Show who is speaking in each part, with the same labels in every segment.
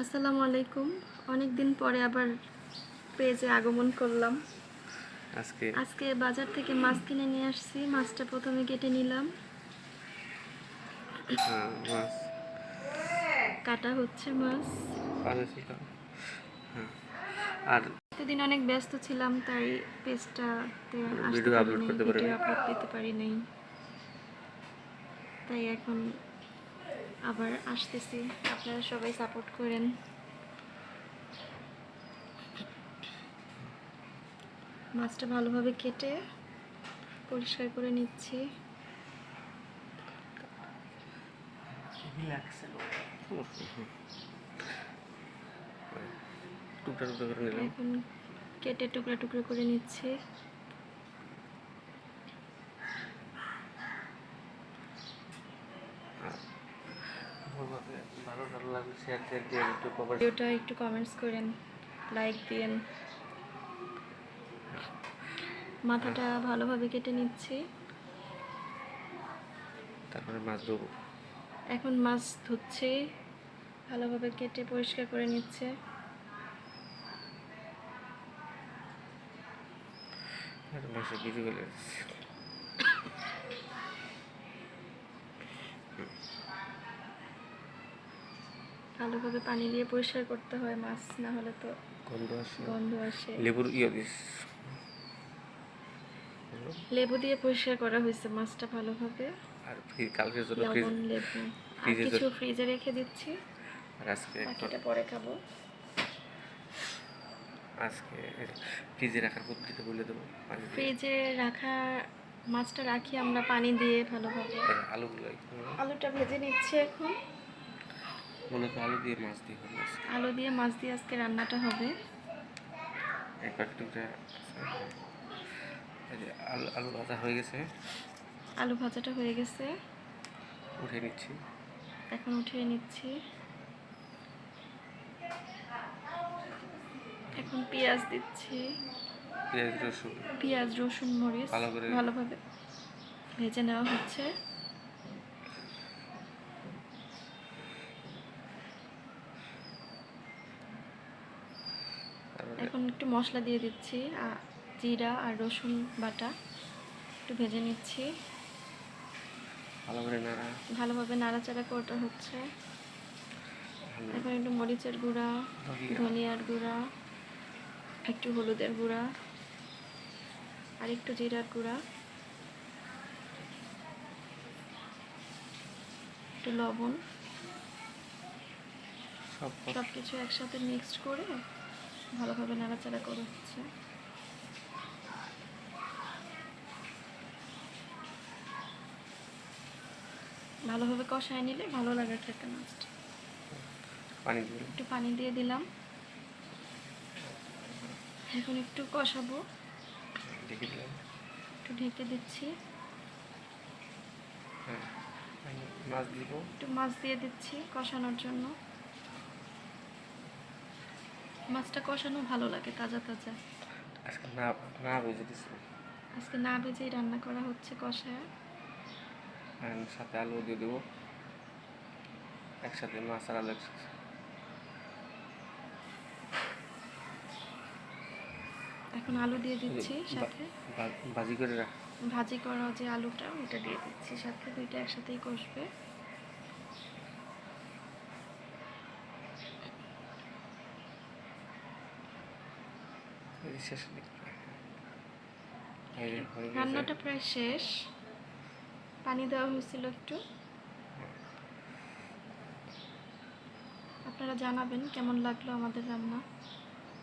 Speaker 1: আসসালামু আলাইকুম। অনেক দিন পরে আবার পেজে আগমন করলাম।
Speaker 2: আজকে?
Speaker 1: আজকে বাজার থেকে মাছ কিনে নিয়ে আসছি। মাছটা প্রথমে কেটে নিলাম।
Speaker 2: হ্যাঁ,
Speaker 1: কাটা হচ্ছে মাছ।
Speaker 2: হ্যাঁ। আর
Speaker 1: এতদিন অনেক ব্যস্ত ছিলাম তাই পেজটাতে
Speaker 2: Video upload
Speaker 1: পারিনি,
Speaker 2: করতে পারিনি।
Speaker 1: ভিডিও আপলোড পেতে পারি নাই তাই এখন আবার আসতেছি। আপনারা সবাই সাপোর্ট করেন। মাছটা ভালোভাবে কেটে পরিষ্কার করে নিচ্ছি। এখন কেটে টুকরা টুকরো করে নিচ্ছি
Speaker 2: ভালোভাবে ভালো ভালো লাগলে শেয়ার টেয়ার দিয়ে একটু কভার
Speaker 1: ভিডিওটা একটু কমেন্টস করেন লাইক দিয়েন। মাথাটা ভালোভাবে কেটে নিচ্ছি।
Speaker 2: তারপরে মাছ দেবো
Speaker 1: এখন মাছ ধুচ্ছে ভালোভাবে কেটে পরিষ্কার করে নিচ্ছে।
Speaker 2: আর মাছের কিছু গেলে
Speaker 1: ভালোভাবে পানি দিয়ে পরিষ্কার করতে হয় মাছ না হলে তো
Speaker 2: গন্ধ আসে।
Speaker 1: গন্ধ আসে।
Speaker 2: লেবুর ইয়ে দিস।
Speaker 1: লেবু দিয়ে পরিষ্কার করা হয়েছে মাছটা ভালোভাবে।
Speaker 2: আর ফ্রি কালকের জন্য ফ্রিজ
Speaker 1: লবণ লেবু। আর
Speaker 2: ফ্রিজে
Speaker 1: কিছু ফ্রিজে রেখে দিচ্ছি।
Speaker 2: আর আজকে একটু
Speaker 1: বাকিটা পরে খাব।
Speaker 2: আজকে ফ্রিজে রাখার পদ্ধতিটা বলে দেবো
Speaker 1: ফ্রিজে রাখা মাছটা রাখি আমরা পানি দিয়ে ভালোভাবে।
Speaker 2: আলুগুলো
Speaker 1: আলুটা ভেজে নিচ্ছি এখন।
Speaker 2: মূলত আলু দিয়ে মাছ দিয়ে হবে।
Speaker 1: আলু দিয়ে মাছ দিয়ে আজকে রান্নাটা হবে।
Speaker 2: আলু আলু ভাজা হয়ে গেছে।
Speaker 1: আলু ভাজাটা হয়ে গেছে।
Speaker 2: উঠে নিচ্ছি।
Speaker 1: এখন উঠিয়ে নিচ্ছি। এখন পেঁয়াজ দিচ্ছি।
Speaker 2: পেঁয়াজ রসুন।
Speaker 1: পেঁয়াজ রসুন মরিচ ভালোভাবে ভেজে নেওয়া হচ্ছে
Speaker 2: তারপরে
Speaker 1: এখন একটু মশলা দিয়ে দিচ্ছি জিরা আর রসুন বাটা একটু ভেজে নিচ্ছি।
Speaker 2: ভালো করে নাড়া।
Speaker 1: ভালোভাবে নাড়াচাড়া করতে হচ্ছে। এখন একটু মরিচের গুঁড়া ধনিয়ার গুঁড়া একটু হলুদের গুঁড়া আর একটু জিরার গুঁড়া। একটু লবণ।
Speaker 2: সব
Speaker 1: সব কিছু একসাথে মিক্সড করে ভালোভাবে নাড়াচাড়া করে হচ্ছে। ভালোভাবে কষায় নিলে ভালো লাগে খেতে মাছটা
Speaker 2: পানি দিয়ে
Speaker 1: একটু পানি দিয়ে দিলাম। এখন একটু কষাবো। একটু ঢেকে দিচ্ছি।
Speaker 2: হ্যাঁ মাছ দিব।
Speaker 1: একটু মাছ দিয়ে দিচ্ছি কষানোর জন্য। মাছটা কষানো ভালো লাগে তাজা তাজা।
Speaker 2: আজকে না না বুঝে দিচ্ছি
Speaker 1: আজকে না ভেজেই রান্না করা হচ্ছে কষায়।
Speaker 2: আর সাথে আলু দিয়ে দেবো। একসাথে মাছ আর আলু একসাথে।
Speaker 1: এখন আলু দিয়ে দিচ্ছি সাথে।
Speaker 2: ভাজি করে রাখ।
Speaker 1: ভাজি করা যে আলুটা ওটা দিয়ে দিচ্ছি সাথে দুইটা একসাথেই কষবে।
Speaker 2: শেষের দিকে।
Speaker 1: রান্নাটা প্রায় শেষ। পানি দেওয়া হয়েছিল একটু। আপনারা জানাবেন কেমন লাগল আমাদের রান্না।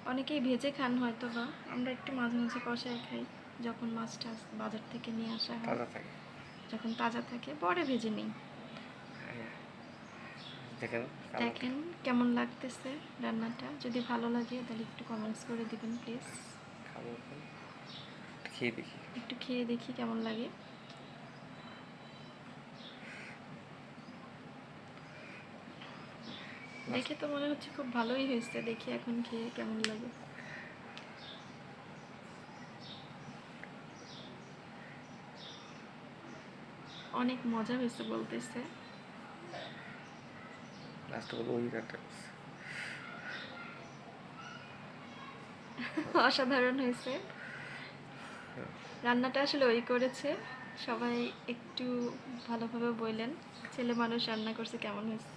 Speaker 1: অনেকেই ভেজে খান হয়তো বা আমরা একটু মাঝে মাঝে কষায় খাই যখন মাছটা বাজার থেকে নিয়ে আসা হয়। যখন তাজা থাকে পরে ভেজে নিই।
Speaker 2: দেখেন
Speaker 1: দেখেন কেমন লাগতেছে রান্নাটা। যদি ভালো লাগে তাহলে একটু কমেন্টস করে দিবেন প্লিজ
Speaker 2: খাব খেয়ে দেখি।
Speaker 1: একটু খেয়ে দেখি কেমন লাগে। দেখে তো মনে হচ্ছে খুব ভালোই হয়েছে। দেখি এখন খেয়ে কেমন লাগে। অনেক মজা হয়েছে বলতেছে।
Speaker 2: লাস্ট বলব ওই গানটা
Speaker 1: অসাধারণ হয়েছে। রান্নাটা আসলে ওই করেছে। সবাই একটু ভালোভাবে বললেন, ছেলে মানুষ রান্না করছে, কেমন হয়েছে?